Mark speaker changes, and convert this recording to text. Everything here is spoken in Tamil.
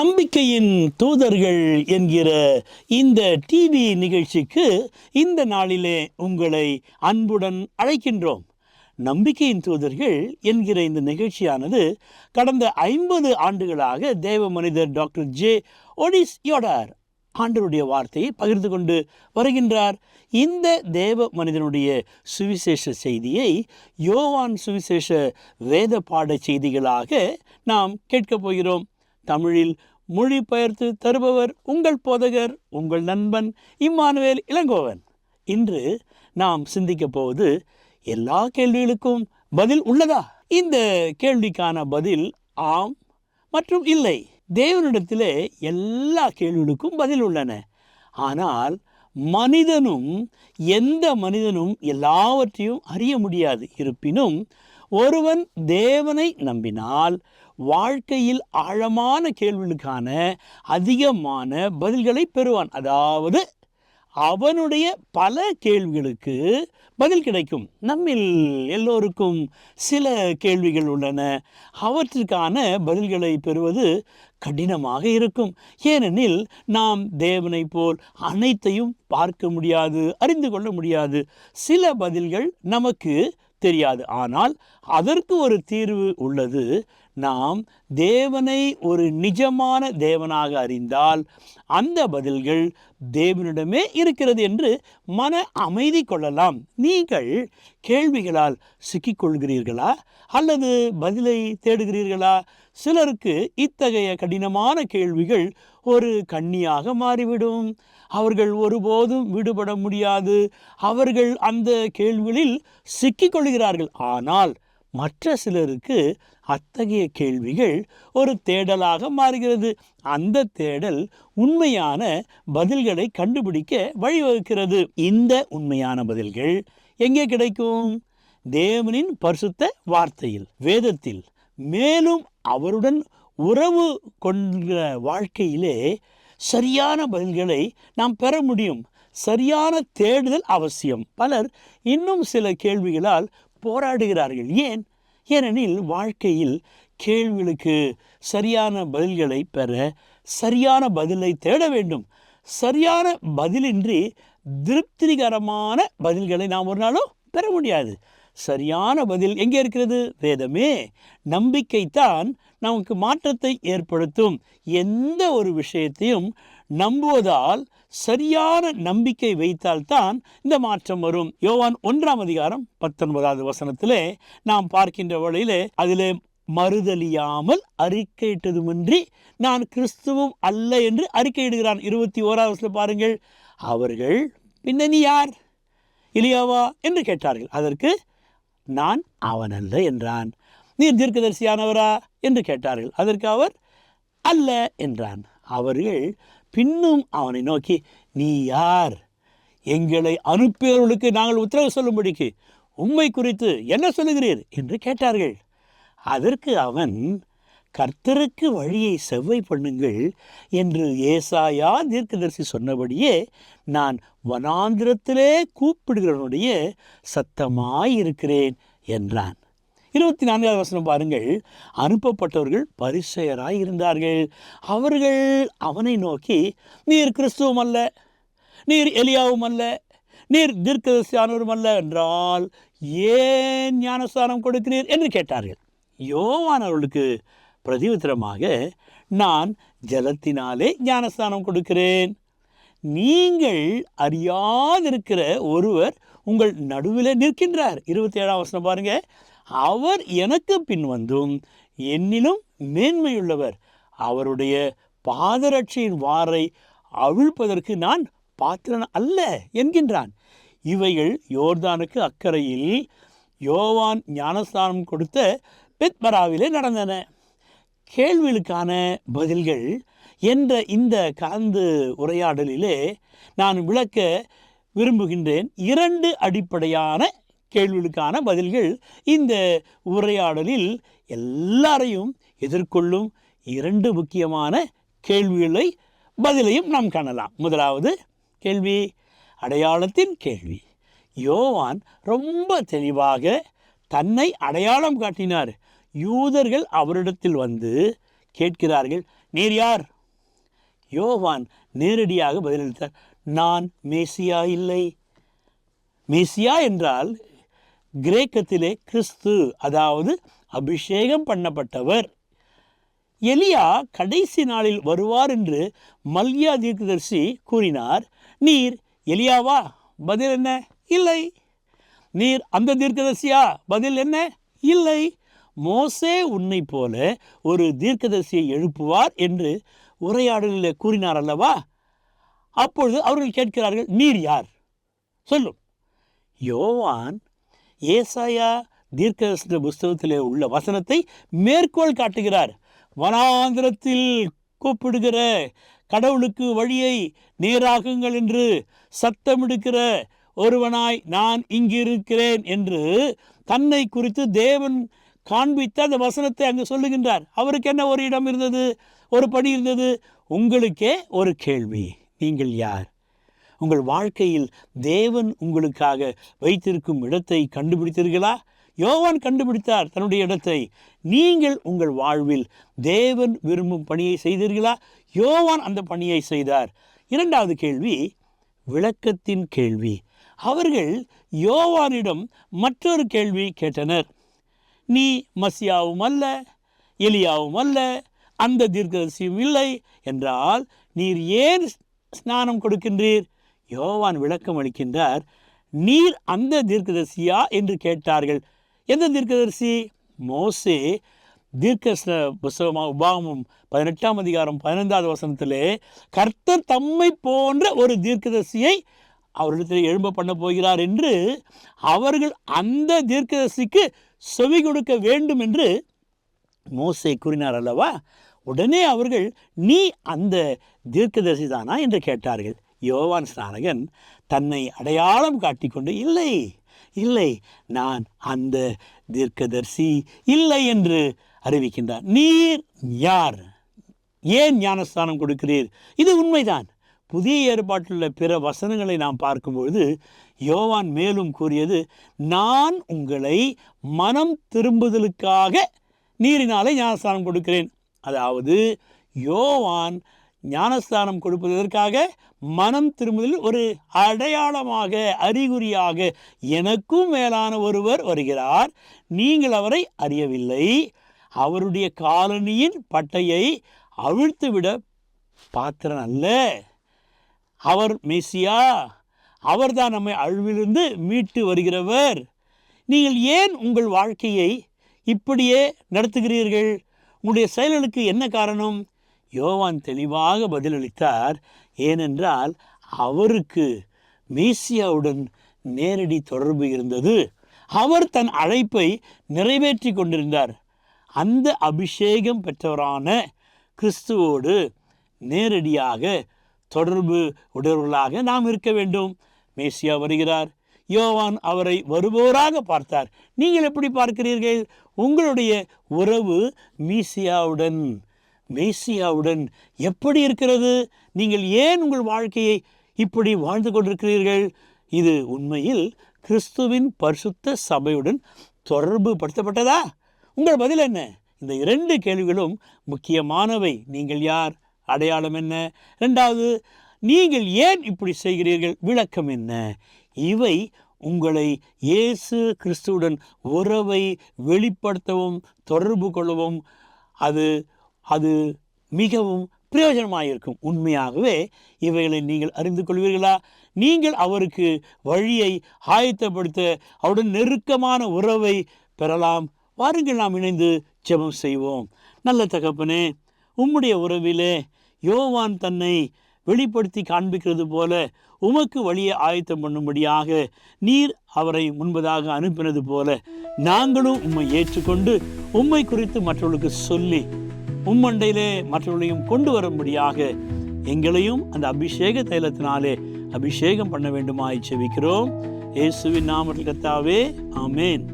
Speaker 1: நம்பிக்கையின் தூதர்கள் என்கிற இந்த டிவி நிகழ்ச்சிக்கு இந்த நாளிலே உங்களை அன்புடன் அழைக்கின்றோம். நம்பிக்கையின் தூதர்கள் என்கிற இந்த நிகழ்ச்சியானது கடந்த ஐம்பது ஆண்டுகளாக தேவ மனிதர் டாக்டர் ஜே ஒடிஸ் யோடார் ஆண்டருடைய வார்த்தையை பகிர்ந்து கொண்டு வருகின்றார். இந்த தேவ மனிதனுடைய சுவிசேஷ செய்தியை யோவான் சுவிசேஷ வேத பாட செய்திகளாக நாம் கேட்கப் போகிறோம். தமிழில் மொழிபெயர்த்து தருபவர் உங்கள் போதகர் உங்கள் நண்பன் இம்மானுவேல் இளங்கோவன். இன்று நாம் சிந்திக்கப் போவது எல்லா கேள்விகளுக்கும் பதில் உள்ளதா? இந்த கேள்விக்கான பதில் ஆம் மற்றும் இல்லை. தேவனிடத்திலே எல்லா கேள்விகளுக்கும் பதில் உள்ளன. ஆனால் மனிதனும் எந்த மனிதனும் எல்லாவற்றையும் அறிய முடியாது. இருப்பினும் ஒருவன் தேவனை நம்பினால் வாழ்க்கையில் ஆழமான கேள்விகளுக்கான அதிகமான பதில்களை பெறுவான். அதாவது அவனுடைய பல கேள்விகளுக்கு பதில் கிடைக்கும். நம்மில் எல்லோருக்கும் சில கேள்விகள் உள்ளன. அவற்றுக்கான பதில்களை பெறுவது கடினமாக இருக்கும். ஏனெனில் நாம் தேவனைப் போல் அனைத்தையும் பார்க்க முடியாது அறிந்து கொள்ள முடியாது. சில பதில்கள் நமக்கு தெரியாது. ஆனால் அதற்கு ஒரு தீர்வு உள்ளது. நாம் தேவனை ஒரு நிஜமான தேவனாக அறிந்தால் அந்த பதில்கள் தேவனிடமே இருக்கிறது என்று மன அமைதி கொள்ளலாம். நீங்கள் கேள்விகளால் சிக்கிக்கொள்கிறீர்களா? அல்லது பதிலை தேடுகிறீர்களா? சிலருக்கு இத்தகைய கடினமான கேள்விகள் ஒரு கண்ணியாக மாறிவிடும். அவர்கள் ஒருபோதும் விடுபட முடியாது. அவர்கள் அந்த கேள்விகளில் சிக்கிக்கொள்கிறார்கள். ஆனால் மற்ற சிலருக்கு அத்தகைய கேள்விகள் ஒரு தேடலாக மாறுகிறது. அந்த தேடல் உண்மையான பதில்களை கண்டுபிடிக்க வழிவகுக்கிறது. இந்த உண்மையான பதில்கள் எங்கே கிடைக்கும்? தேவனின் பரிசுத்த வார்த்தையில் வேதத்தில். மேலும் அவருடன் உறவு கொண்ட வாழ்க்கையிலே சரியான பதில்களை நாம் பெற முடியும். சரியான தேடுதல் அவசியம். பலர் இன்னும் சில கேள்விகளால் போராடுகிறார்கள். ஏன்? ஏனெனில் வாழ்க்கையில் கேள்விகளுக்கு சரியான பதில்களை பெற சரியான பதிலை தேட வேண்டும். சரியான பதிலின்றி திருப்திகரமான பதில்களை நாம் ஒரு நாளும் பெற முடியாது. சரியான பதில் எங்கே இருக்கிறது? வேதமே. நம்பிக்கைத்தான் நமக்கு மாற்றத்தை ஏற்படுத்தும். எந்த ஒரு விஷயத்தையும் நம்புவதால் சரியான நம்பிக்கை வைத்தால்தான் இந்த மாற்றம் வரும். யோவான் ஒன்றாம் அதிகாரம் பத்தொன்பதாவது வசனத்திலே நாம் பார்க்கின்ற வழியிலே அதிலே மறுதலியாமல் அறிக்கையிட்டதுமின்றி நான் கிறிஸ்துவும் அல்ல என்று அறிக்கையிடுகிறான். இருபத்தி ஓராவது பாருங்கள். அவர்கள் பின்ன நீ யார்? இலியாவா என்று கேட்டார்கள். அதற்கு நான் அவன் அல்ல என்றான். நீர் தீர்க்கதரிசியானவரா? என்று கேட்டார்கள். அதற்கு அவர் அல்ல என்றான். அவர்கள் பின்னும் அவனை நோக்கி நீ யார்? எங்களை அனுப்பியவர்களுக்கு நாங்கள் உத்தரவு சொல்லும்படிக்கு உண்மை குறித்து என்ன சொல்லுகிறீர்? என்று கேட்டார்கள். அதற்கு அவன் கர்த்தருக்கு வழியை செவ்வை பண்ணுங்கள் என்று ஏசாயா தீர்க்கதரிசி சொன்னபடியே நான் வனாந்திரத்திலே கூப்பிடுகிறவனுடைய சத்தமாயிருக்கிறேன் என்றான். இருபத்தி நான்காவது வசனம் பாருங்கள். அனுப்பப்பட்டவர்கள் பரிசெயராய் இருந்தார்கள். அவர்கள் அவனை நோக்கி நீர் கிறிஸ்துவம் அல்ல நீர் எலியாவும் அல்ல நீர் தீர்க்கதரிசியானவரும் அல்ல என்றால் ஏன் ஞானஸ்தானம் கொடுக்கிறீர்? என்று கேட்டார்கள். யோவான் அவர்களுக்கு பிரதியுத்தரமாக நான் ஜலத்தினாலே ஞானஸ்தானம் கொடுக்கிறேன். நீங்கள் அறியாதிருக்கிற ஒருவர் உங்கள் நடுவில் நிற்கின்றார். இருபத்தி ஏழாம் வசனம் பாருங்கள் அவர் எனக்கு பின் வந்தும் என்னிலும் மேன்மையுள்ளவர். அவருடைய பாதரட்சியின் வாரை அவிழ்ப்பதற்கு நான் பாத்திரன் அல்ல என்கின்றான். இவைகள் யோர்தானுக்கு அக்கறையில் யோவான் ஞானஸ்தானம் கொடுத்த பெத்பராவிலே நடந்தன. கேள்விகளுக்கான பதில்கள் என்ற இந்த கலந்து உரையாடலிலே நான் விளக்க விரும்புகின்றேன். இரண்டு அடிப்படையான கேள்விகளுக்கான பதில்கள் இந்த உரையாடலில் எல்லாரையும் எதிர்கொள்ளும் இரண்டு முக்கியமான கேள்விகளை பதிலையும் நாம் காணலாம். முதலாவது கேள்வி அடையாளத்தின் கேள்வி. யோவான் ரொம்ப தெளிவாக தன்னை அடையாளம் காட்டினார். யூதர்கள் அவரிடத்தில் வந்து கேட்கிறார்கள் நீர் யார்? யோவான் நேரடியாக பதிலளித்தார் நான் மேசியா இல்லை. மேசியா என்றால் கிரேக்கத்திலே கிறிஸ்து அதாவது அபிஷேகம் பண்ணப்பட்டவர். எலியா கடைசி நாளில் வருவார் என்று மல்யா தீர்க்கதர்சி கூறினார் நீர் எலியாவா? பதில் என்ன? இல்லை. நீர் அந்த தீர்க்கதர்சியா? பதில் என்ன? இல்லை. மோசே உன்னை போல ஒரு தீர்க்கதரிசியை எழுப்புவார் என்று உரையாடலில் கூறினார் அல்லவா? அப்பொழுது அவர்கள் கேட்கிறார்கள் நீர் யார்? சொல்லும் யோவான் ஏசாயா தீர்க்கதரிசன புஸ்தகத்திலே உள்ள வசனத்தை மேற்கோள் காட்டுகிறார். வனாந்திரத்தில் கூப்பிடுகிற கடவுளுக்கு வழியை நேராகுங்கள் என்று சத்தமிடுக்கிற ஒருவனாய் நான் இங்கிருக்கிறேன் என்று தன்னை குறித்து தேவன் காண்பித்த அந்த வசனத்தை அங்கு சொல்லுகின்றார். அவருக்கு என்ன ஒரு இடம் இருந்தது? ஒரு பணி இருந்தது? உங்களுக்கே ஒரு கேள்வி. நீங்கள் யார்? உங்கள் வாழ்க்கையில் தேவன் உங்களுக்காக வைத்திருக்கும் இடத்தை கண்டுபிடித்தீர்களா? யோவான் கண்டுபிடித்தார் தன்னுடைய இடத்தை. நீங்கள் உங்கள் வாழ்வில் தேவன் விரும்பும் பணியை செய்தீர்களா? யோவான் அந்த பணியை செய்தார். இரண்டாவது கேள்வி விளக்கத்தின் கேள்வி. அவர்கள் யோவானிடம் மற்றொரு கேள்வி கேட்டனர். நீ மசியாவும் அல்ல எலியாவும் அல்ல அந்த தீர்க்கதரிசியும் இல்லை என்றால் நீர் ஏன் ஸ்நானம் கொடுக்கின்றீர்? யோவான் விளக்கம் அளிக்கின்றார் நீர் அந்த தீர்க்கதரிசியா? என்று கேட்டார்கள். எந்த தீர்க்கதரிசி? மோசே. தீர்க்க புஸ்தகமாக உபாகமும் பதினெட்டாம் அதிகாரம் பதினைந்தாவது வசனத்திலே கர்த்தர் தம்மை போன்ற ஒரு தீர்க்கதரிசியை அவரிடத்தில் எழும்ப பண்ண போகிறார் என்று அவர்கள் அந்த தீர்க்கதரிசிக்கு செவி கொடுக்க வேண்டும் என்று மோசே கூறினார் அல்லவா? உடனே அவர்கள் நீ அந்த தீர்க்கதரிசி தானா? என்று கேட்டார்கள். யோவான் ஸ்நானகன் தன்னை அடையாளம் காட்டிக்கொண்டு இல்லை இல்லை நான் அந்த தீர்க்கதர்சி இல்லை என்று அறிவிக்கின்றார். நீர் யார்? ஏன் ஞானஸ்தானம் கொடுக்கிறீர்? இது உண்மைதான். புதிய ஏற்பாட்டிலுள்ள பிற வசனங்களை நாம் பார்க்கும்பொழுது யோவான் மேலும் கூறியது நான் உங்களை மனம் திரும்புதலுக்காக நீரினாலே ஞானஸ்தானம் கொடுக்கிறேன். அதாவது யோவான் ஞானஸ்தானம் கொடுப்பதற்காக மனம் திரும்புதலில் ஒரு அடையாளமாக அறிகுறியாக எனக்கும் மேலான ஒருவர் வருகிறார். நீங்கள் அவரை அறியவில்லை. அவருடைய காலனியின் பட்டையை அவிழ்த்துவிட பாத்திரன் அல்ல. அவர் மெசியா அவர்தான் நம்மை அழிவிலிருந்து மீட்டு வருகிறவர். நீங்கள் ஏன் உங்கள் வாழ்க்கையை இப்படியே நடத்துகிறீர்கள்? உங்களுடைய செயல்களுக்கு என்ன காரணம்? யோவான் தெளிவாக பதிலளித்தார் ஏனென்றால் அவருக்கு மீசியாவுடன் நேரடி தொடர்பு இருந்தது. அவர் தன் அழைப்பை நிறைவேற்றி கொண்டிருந்தார். அந்த அபிஷேகம் பெற்றவரான கிறிஸ்துவோடு நேரடியாக தொடர்பு உடையவர்களாக நாம் இருக்க வேண்டும். மேசியா வருகிறார். யோவான் அவரை வருபவராக பார்த்தார். நீங்கள் எப்படி பார்க்கிறீர்கள்? உங்களுடைய உறவு மீசியாவுடன் மேசியாவுடன் எப்படி இருக்கிறது? நீங்கள் ஏன் உங்கள் வாழ்க்கையை இப்படி வாழ்ந்து கொண்டிருக்கிறீர்கள்? இது உண்மையில் கிறிஸ்துவின் பரிசுத்த சபையுடன் தொடர்பு படுத்தப்பட்டதா உங்கள் பதில் என்ன? இந்த இரண்டு கேள்விகளும் முக்கியமானவை. நீங்கள் யார்? அடையாளம் என்ன? ரெண்டாவது நீங்கள் ஏன் இப்படி செய்கிறீர்கள்? விளக்கம் என்ன? இவை உங்களை இயேசு கிறிஸ்துவுடன் உறவை வெளிப்படுத்தவும் தொடர்பு கொள்ளவும் அது அது மிகவும் பிரயோஜனமாக இருக்கும் உண்மையாகவே இவைகளை நீங்கள் அறிந்து கொள்வீர்களா? நீங்கள் அவருக்கு வழியை ஆயத்தப்படுத்த அவருடன் நெருக்கமான உறவை பெறலாம். வாருங்கள் நாம் இணைந்து ஜெபம் செய்வோம். நல்ல தகப்பனே உம்முடைய உறவிலே யோவான் தன்னை வெளிப்படுத்தி காண்பிக்கிறது போல உமக்கு வழியை ஆயத்தம் பண்ணும்படியாக நீர் அவரை முன்பதாக அனுப்பினது போல நாங்களும் உம்மை ஏற்றுக்கொண்டு உம்மை குறித்து மற்றவர்களுக்கு சொல்லி உம்மண்டையிலே மற்றவர்களையும் கொண்டு வரும்படியாக எங்களையும் அந்த அபிஷேக தைலத்தினாலே அபிஷேகம் பண்ண வேண்டுமாய் செவிக்கிறோம் இயேசுவின் நாமத்தில் கத்தாவே ஆமேன்.